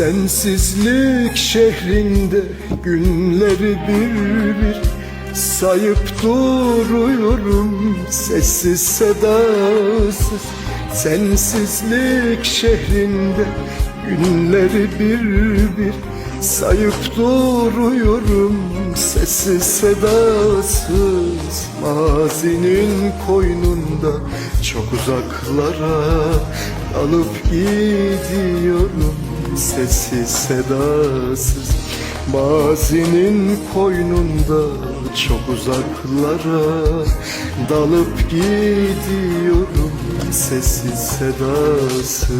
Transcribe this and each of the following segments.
Sensizlik şehrinde günleri bir bir Sayıp duruyorum sessiz sedasız. Sensizlik şehrinde günleri bir bir Sayıp duruyorum sessiz sedasız. Mazinin koynunda çok uzaklara Alıp gidiyorum sessiz sedasız. Mazinin koynunda çok uzaklara Dalıp gidiyorum. Sessiz sedasız.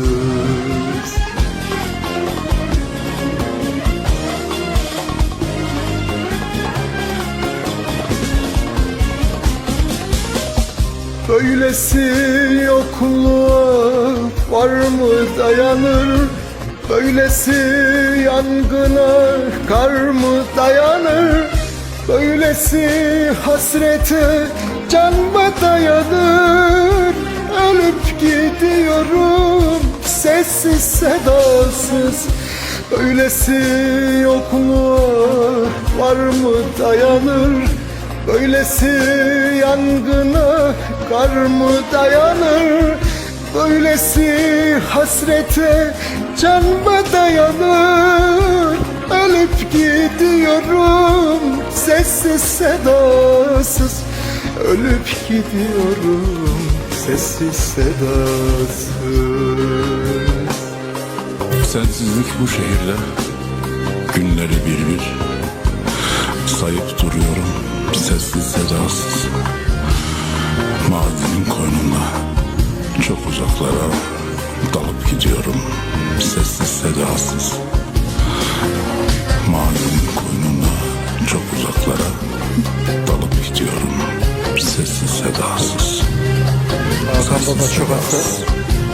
Böylesi yokluğa var mı dayanır Böylesi yangına kar mı dayanır? Böylesi hasrete can mı dayanır? Ölüp gidiyorum sessiz sedasız. Böylesi yokluğa var mı dayanır? Böylesi yangına kar mı dayanır Böylesi hasrete can mı dayanır? Ölüp gidiyorum sessiz sedasız. Ölüp gidiyorum sessiz sedasız. Sensizlik bu şehirde Günleri bir bir. Sayıp duruyorum Sessiz sedasız. Mazinin koynunda Çok uzaklara Dalıp gidiyorum Sessiz sedasız Mazinin koynunda Çok uzaklara Dalıp gidiyorum Sessiz sedasız Hakan baba çok hasta.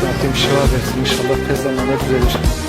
Rabbim şifa versin. İnşallah tez zamanda düzelir.